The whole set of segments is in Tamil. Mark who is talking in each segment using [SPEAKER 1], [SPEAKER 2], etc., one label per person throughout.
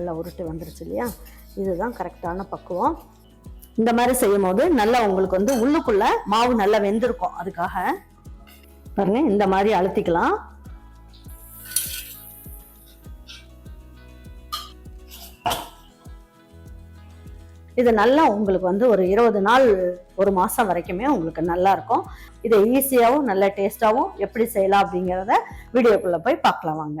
[SPEAKER 1] நல்லா உருட்டு வந்துருச்சு இல்லையா? இதுதான் கரெக்டான பக்குவம். இந்த மாதிரி செய்யும் போது நல்லா உங்களுக்கு வந்து உள்ளுக்குள்ள மாவு நல்லா வெந்திருக்கும். அதுக்காக பாருங்க இந்த மாதிரி அழுத்திக்கலாம். இது நல்லா உங்களுக்கு வந்து ஒரு இருபது நாள் ஒரு மாதம் வரைக்குமே உங்களுக்கு நல்லா இருக்கும். இதை ஈஸியாகவும் நல்ல டேஸ்ட்டாகவும் எப்படி செய்யலாம் அப்படிங்கிறத வீடியோக்குள்ளே போய் பார்க்கலாம் வாங்க.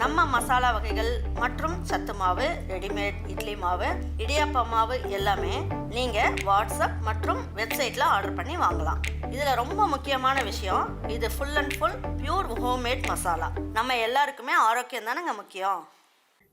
[SPEAKER 2] நம்ம மசாலா வகைகள் மற்றும் சத்து மாவு ரெடிமேட் இட்லி மாவு இடியாப்ப மாவு எல்லாமே நீங்கள் வாட்ஸ்அப் மற்றும் வெப்சைட்டில் ஆர்டர் பண்ணி வாங்கலாம். இதில் ரொம்ப முக்கியமான விஷயம் இது full and full pure homemade masala நம்ம எல்லாருக்குமே ஆரோக்கியம் தானேங்க முக்கியம்?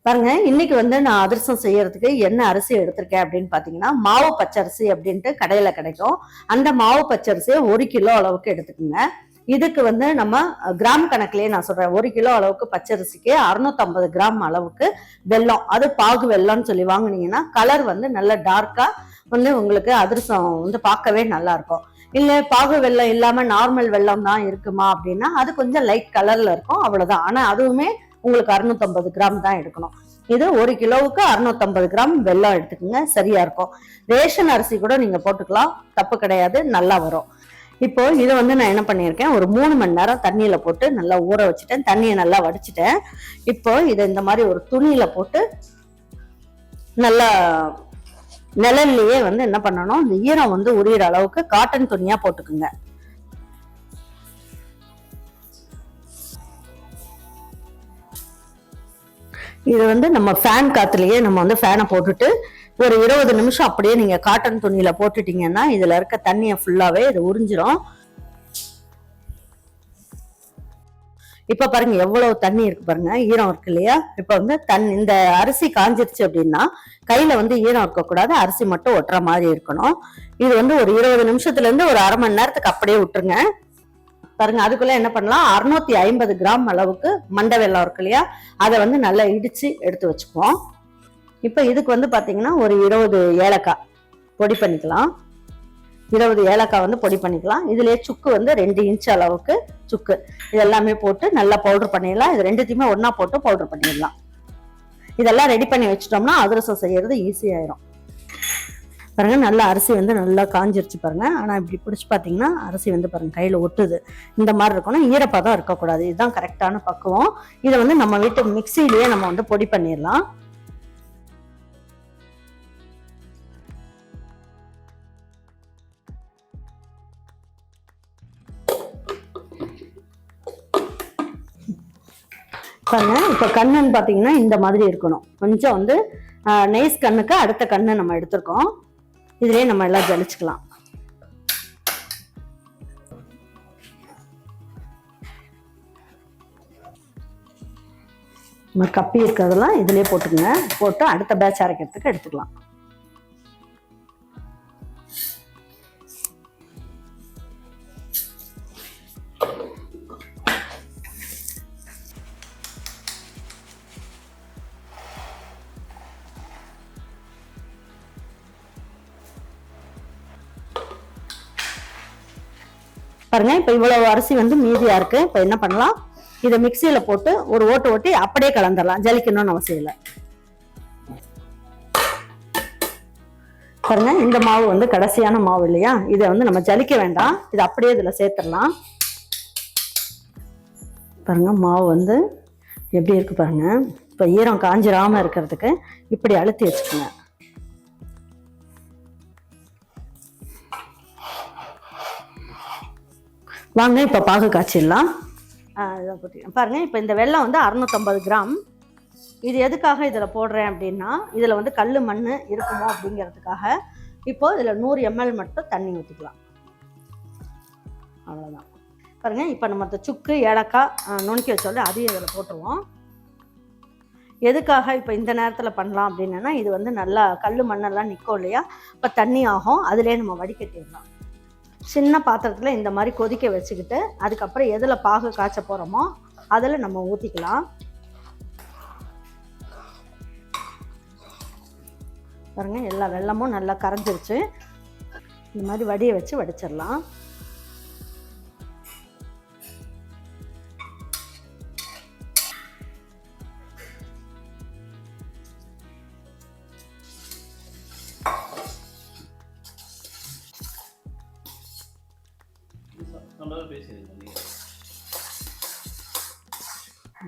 [SPEAKER 1] பாருங்க இன்னைக்கு வந்து நான் அதிரசம் செய்யறதுக்கு என்ன அரிசி எடுத்திருக்கேன் அப்படின்னு பாத்தீங்கன்னா மாவு பச்சரிசி அப்படின்ட்டு கடையில கிடைக்கும். அந்த மாவு பச்சரிசியை ஒரு கிலோ அளவுக்கு எடுத்துக்கோங்க. இதுக்கு வந்து நம்ம கிராம் கணக்குலயே நான் சொல்றேன். ஒரு கிலோ அளவுக்கு பச்சரிசிக்கு அறுநூத்தம்பது கிராம் அளவுக்கு வெல்லம். அது பாகு வெல்லம்னு சொல்லி வாங்கினீங்கன்னா கலர் வந்து நல்ல டார்க்கா வந்து உங்களுக்கு அதிரசம் வந்து பார்க்கவே நல்லா இருக்கும். இல்லை பாகு வெல்லம் இல்லாம நார்மல் வெல்லம் தான் இருக்குமா அப்படின்னா அது கொஞ்சம் லைட் கலர்ல இருக்கும். அவ்வளவுதான். ஆனா அதுவுமே உங்களுக்கு அறுநூத்தம்பது கிராம் தான் எடுக்கணும். இது ஒரு கிலோவுக்கு அறுநூத்தம்பது கிராம் வெல்லம் எடுத்துக்கோங்க. சரியா இருக்கும். ரேஷன் அரிசி கூட நீங்க போட்டுக்கலாம். தப்பு கிடையாது. நல்லா வரும். இப்போ இதை வந்து நான் என்ன பண்ணியிருக்கேன்? ஒரு மூணு மணி நேரம் தண்ணியில் போட்டு நல்லா ஊற வச்சுட்டேன். தண்ணியை நல்லா வடிச்சிட்டேன். இப்போ இதை இந்த மாதிரி ஒரு துணியில போட்டு நல்லா நிழல்லையே வந்து என்ன பண்ணணும்? இந்த ஈரம் வந்து உரியிற அளவுக்கு காட்டன் துணியா போட்டுக்குங்க. இது வந்து நம்ம ஃபேன் காத்துலயே நம்ம வந்து ஃபேனை போட்டுட்டு ஒரு இருபது நிமிஷம் அப்படியே நீங்க காட்டன் துணியில போட்டுட்டீங்கன்னா இதுல இருக்க தண்ணியை ஃபுல்லாவே இது உறிஞ்சிரும். இப்ப பாருங்க எவ்வளவு தண்ணி இருக்கு பாருங்க ஈரம் இருக்கு இல்லையா? இப்ப வந்து தண்ணி இந்த அரிசி காஞ்சிருச்சு அப்படின்னா கையில வந்து ஈரம் இருக்கக்கூடாது அரிசி மட்டும் ஒட்டுற மாதிரி இருக்கணும். இது வந்து ஒரு இருபது நிமிஷத்துல இருந்து ஒரு அரை மணி நேரத்துக்கு அப்படியே விட்டுருங்க. பாருங்க அதுக்குள்ள என்ன பண்ணலாம்? அறுநூத்தி ஐம்பது கிராம் அளவுக்கு மண்டை வெள்ளம் இருக்கு இல்லையா? அதை வந்து நல்லா இடிச்சு எடுத்து வச்சுக்குவோம். இப்போ இதுக்கு வந்து பார்த்தீங்கன்னா ஒரு இருபது ஏலக்காய் பொடி பண்ணிக்கலாம். இருபது ஏலக்காய் வந்து பொடி பண்ணிக்கலாம். இதுலேயே சுக்கு வந்து ரெண்டு இன்ச் அளவுக்கு சுக்கு. இது எல்லாமே போட்டு நல்லா பவுடர் பண்ணிடலாம். இது ரெண்டுத்தையுமே ஒன்றா போட்டு பவுடர் பண்ணிடலாம். இதெல்லாம் ரெடி பண்ணி வச்சிட்டோம்னா அதிரசம் செய்யறது ஈஸியாயிரும் பாருங்க நல்லா அரிசி வந்து நல்லா காஞ்சிருச்சு பாருங்க. ஆனா இப்படி பிடிச்சி பாத்தீங்கன்னா அரிசி வந்து பாருங்க கையில ஒட்டுது. இந்த மாதிரி இருக்கணும். ஈரப்பதம் இருக்கக்கூடாது. இதுதான் கரெக்டான பக்குவம். இதை வந்து நம்ம வீட்டு மிக்சிலேயே நம்ம வந்து பொடி பண்ணிடலாம். பாருங்க இப்ப கண்ணுன்னு பாத்தீங்கன்னா இந்த மாதிரி இருக்கணும். கொஞ்சம் வந்து நெய்ஸ் கண்ணுக்கு அடுத்த கண்ணை நம்ம எடுத்திருக்கோம். இதுலயே நம்ம எல்லாம் ஜலிச்சுக்கலாம். கப்பி இருக்கிறதெல்லாம் இதுலயே போட்டுக்கங்க. போட்டு அடுத்த பேட்ச் அரைக்கிறதுக்கு எடுத்துக்கலாம். பாருங்க இப்ப இவ்வளவு அரிசி வந்து மீதியா இருக்கு. இப்ப என்ன பண்ணலாம்? இதை மிக்சியில போட்டு ஒரு ஓட்டு ஓட்டி அப்படியே கலந்துடலாம். ஜலிக்கணும்னு அவசியம் இல்லை. பாருங்க இந்த மாவு வந்து கடைசியான மாவு இல்லையா? இதை வந்து நம்ம ஜலிக்க வேண்டாம். இதை அப்படியே இதுல சேர்த்துடலாம். பாருங்க மாவு வந்து எப்படி இருக்கு பாருங்க. இப்ப ஈரம் காஞ்சிராம இருக்கிறதுக்கு இப்படி அழுத்தி வச்சுக்கோங்க. வாங்க இப்போ பாகு காய்ச்சிடலாம். இதை பாருங்க இப்போ இந்த வெள்ளம் வந்து அறுநூத்தம்பது கிராம். இது எதுக்காக இதில் போடுறேன் அப்படின்னா இதில் வந்து கல் மண் இருக்குமோ அப்படிங்கிறதுக்காக இப்போ இதில் நூறு எம்எல் மட்டும் தண்ணி ஊற்றிக்கலாம் அவ்வளோதான் பாருங்க இப்போ நம்ம இந்த சுக்கு ஏலக்காய் நுணுக்கி வச்சோட அதையும் இதில் போட்டுருவோம். எதுக்காக இப்போ இந்த நேரத்தில் பண்ணலாம் அப்படின்னா இது வந்து நல்லா கல் மண்ணெல்லாம் நிற்கும் இல்லையா? இப்போ தண்ணி ஆகும் அதிலே நம்ம வடிகட்டிடலாம். சின்ன பாத்திரத்தில் இந்த மாதிரி கொதிக்க வச்சுக்கிட்டு அதுக்கப்புறம் எதில் பாகு காய்ச்ச போகிறோமோ அதில் நம்ம ஊற்றிக்கலாம் பாருங்கள் எல்லா வெள்ளமும் நல்லா கரைஞ்சிருச்சு. இந்த மாதிரி வடியை வச்சு வடிச்சிடலாம்.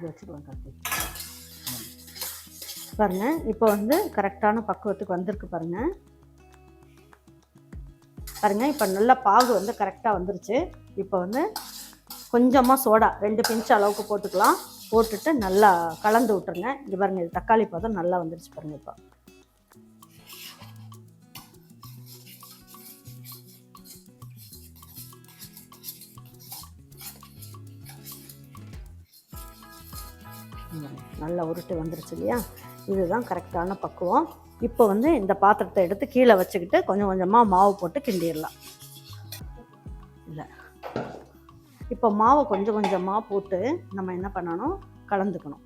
[SPEAKER 1] இது வச்சுக்கலாம் கார்த்தி பாருங்க இப்போ வந்து கரெக்டான பக்குவத்துக்கு வந்திருக்கு பாருங்க. பாருங்க இப்போ நல்ல பாகு வந்து கரெக்டாக வந்துருச்சு. இப்போ வந்து கொஞ்சமாக சோடா ரெண்டு பிஞ்ச் அளவுக்கு போட்டுக்கலாம். போட்டுட்டு நல்லா கலந்து விட்டுருங்க. இது பாருங்க இது தக்காளி பதம் நல்லா வந்துருச்சு பாருங்க இப்போ. நல்லா உருட்டு வந்துருச்சு இல்லையா? இதுதான் கரெக்டான பக்குவம். இப்போ வந்து இந்த பாத்திரத்தை எடுத்து கீழே வச்சுக்கிட்டு கொஞ்சம் கொஞ்சமாக மாவு போட்டு கிண்டிடலாம். இல்லை. இப்போ மாவை கொஞ்சம் கொஞ்சமாக போட்டு நம்ம என்ன பண்ணணும்? கலந்துக்கணும்.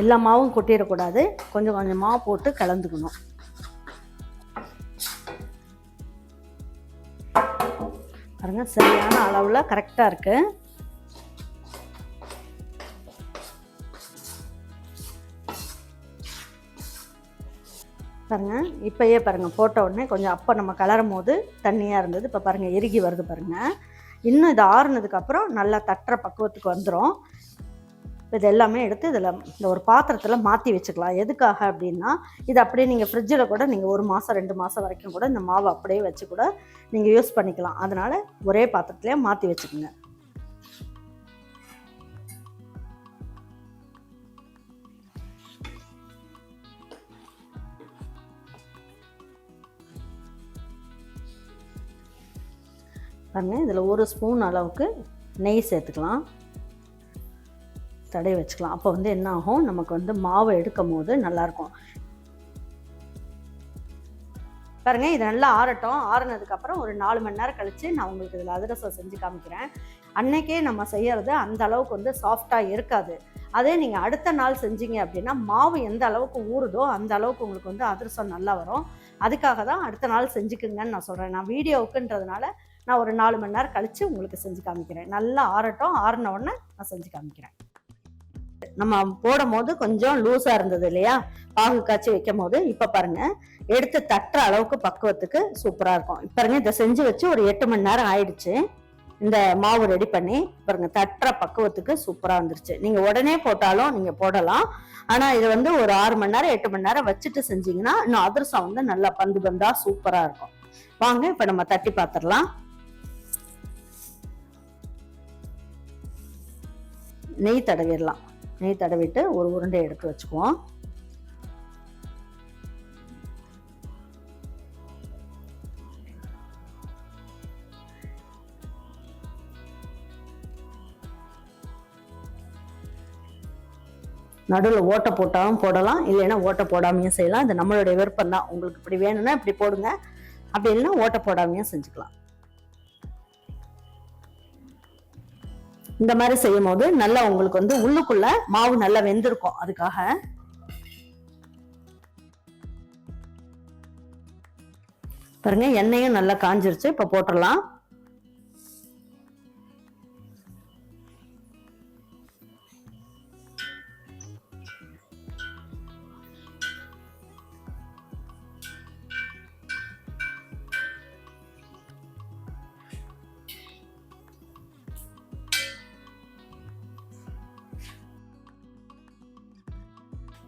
[SPEAKER 1] எல்லா மாவும் கொட்டிடக்கூடாது. கொஞ்சம் கொஞ்சமாக போட்டு கலந்துக்கணும். பாருங்க சரியான அளவில் கரெக்டாக இருக்கு. பாருங்க இப்பயே பாருங்க போட்ட உடனே கொஞ்சம் அப்போ நம்ம கலரும் போது தண்ணியாக இருந்தது. இப்போ பாருங்க எருகி வருது பாருங்க. இன்னும் இது ஆறுனதுக்கு அப்புறம் நல்லா தட்டுற பக்குவத்துக்கு வந்துடும் இது எல்லாமே எடுத்து இதில் இந்த ஒரு பாத்திரத்தில் மாற்றி வச்சுக்கலாம். எதுக்காக அப்படின்னா இது அப்படியே நீங்கள் ஃப்ரிட்ஜில் கூட நீங்கள் ஒரு மாதம் ரெண்டு மாதம் வரைக்கும் கூட இந்த மாவை அப்படியே வச்சு கூட நீங்கள் யூஸ் பண்ணிக்கலாம். அதனால் ஒரே பாத்திரத்துலேயே மாற்றி வச்சுக்கோங்க. பாருங்க இதில் ஒரு ஸ்பூன் அளவுக்கு நெய் சேர்த்துக்கலாம். தடவி வச்சுக்கலாம். அப்போ வந்து என்ன ஆகும்? நமக்கு வந்து மாவை எடுக்கும் போது நல்லாயிருக்கும். பாருங்க இது நல்லா ஆறட்டும். ஆறுனதுக்கப்புறம் ஒரு நாலு மணி நேரம் கழித்து நான் உங்களுக்கு இதில் அதிரசம் செஞ்சு காமிக்கிறேன். அன்னைக்கே நம்ம செய்யறது அந்த அளவுக்கு வந்து சாஃப்டாக இருக்காது. அதே நீங்கள் அடுத்த நாள் செஞ்சீங்க அப்படின்னா மாவு எந்த அளவுக்கு ஊறுதோ அந்த அளவுக்கு உங்களுக்கு வந்து அதிரசம் நல்லா வரும். அதுக்காக தான் அடுத்த நாள் செஞ்சுக்குங்கன்னு நான் சொல்கிறேன் நான் வீடியோவுக்குன்றதுனால நான் ஒரு நாலு மணி நேரம் கழித்து உங்களுக்கு செஞ்சு காமிக்கிறேன். நல்லா ஆறட்டும். ஆறின உடனே நான் செஞ்சு காமிக்கிறேன். நம்ம போடும் போது கொஞ்சம் லூஸாக இருந்தது இல்லையா? பாகு காய்ச்சி வைக்கும் போது இப்போ பாருங்க எடுத்து தட்டுற அளவுக்கு பக்குவத்துக்கு சூப்பராக இருக்கும். பாருங்க இதை செஞ்சு வச்சு ஒரு எட்டு மணி நேரம் ஆயிடுச்சு. இந்த மாவு ரெடி பண்ணி பாருங்க தட்டுற பக்குவத்துக்கு சூப்பராக வந்துருச்சு. நீங்கள் உடனே போட்டாலும் நீங்கள் போடலாம். ஆனால் இது வந்து ஒரு ஆறு மணி நேரம் எட்டு மணி நேரம் வச்சுட்டு செஞ்சீங்கன்னா இன்னும் அதிரசம் வந்து நல்லா பந்து பந்தா சூப்பராக இருக்கும். வாங்க இப்போ நம்ம தட்டி பார்த்துடலாம் நெய் தடவிடலாம். நெய் தடவிட்டு ஒரு உருண்டை எடுத்து வச்சுக்குவோம். நடுவில் ஓட்டை போட்டாலும் போடலாம் இல்லைன்னா ஓட்டை போடாமையும் செய்யலாம். இது நம்மளுடைய விருப்பம் தான் உங்களுக்கு இப்படி வேணும்னா இப்படி போடுங்க. அப்படி இல்லைன்னா ஓட்டை போடாமையும் செஞ்சுக்கலாம். இந்த மாதிரி செய்யும் போது நல்லா உங்களுக்கு வந்து உள்ளுக்குள்ள மாவு நல்லா வெந்திருக்கும். அதுக்காக. பாருங்க எண்ணெயும் நல்லா காஞ்சிருச்சு. இப்ப போட்டுடலாம்.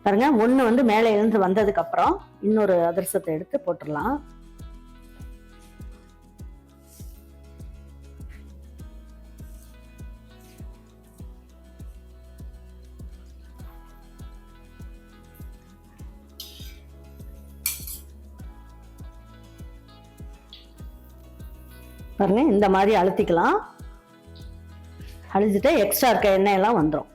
[SPEAKER 1] பாருங்க ஒன்று வந்து மேலே இருந்து வந்ததுக்கு அப்புறம் இன்னொரு அதிரசத்தை எடுத்து போட்டுடலாம். பாருங்க இந்த மாதிரி அழுத்திக்கலாம். அழிஞ்சிட்டு எக்ஸ்ட்ரா இருக்க எண்ணெய் எல்லாம் வந்துடும்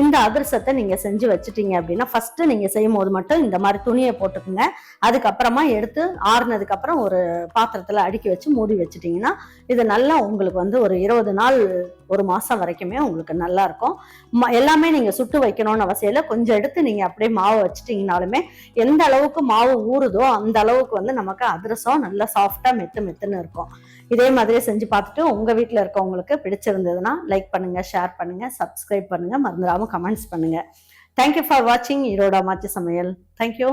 [SPEAKER 1] இந்த அதிரசத்தை நீங்க செஞ்சு வச்சுட்டீங்க அப்படின்னா ஃபர்ஸ்ட் நீங்க செய்யும் போது மட்டும் இந்த மாதிரி துணியை போட்டுக்குங்க. அதுக்கப்புறமா எடுத்து ஆறுனதுக்கு அப்புறம் ஒரு பாத்திரத்துல அடுக்கி வச்சு மூடி வச்சுட்டீங்கன்னா இது நல்லா உங்களுக்கு வந்து ஒரு இருபது நாள் ஒரு மாசம் வரைக்குமே உங்களுக்கு நல்லா இருக்கும். எல்லாமே நீங்க சுட்டு வைக்கணும்னு அவசியம் இல்லை. கொஞ்சம் எடுத்து நீங்க அப்படியே மாவு வச்சுட்டீங்கனாலுமே எந்த அளவுக்கு மாவு ஊறுதோ அந்த அளவுக்கு வந்து நமக்கு அதிரசம் நல்லா சாஃப்டா மெத்து மெத்துன்னு இருக்கும். இதே மாதிரி செஞ்சு பார்த்துட்டு உங்கள் வீட்டில் இருக்கவங்களுக்கு பிடிச்சிருந்ததுன்னா லைக் பண்ணுங்கள் ஷேர் பண்ணுங்கள் சப்ஸ்கிரைப் பண்ணுங்கள் மறந்துடாமல் கமெண்ட்ஸ் பண்ணுங்கள் தேங்க்யூ ஃபார் வாட்சிங் ஈரோடா மாச்சி சமையல். தேங்க்யூ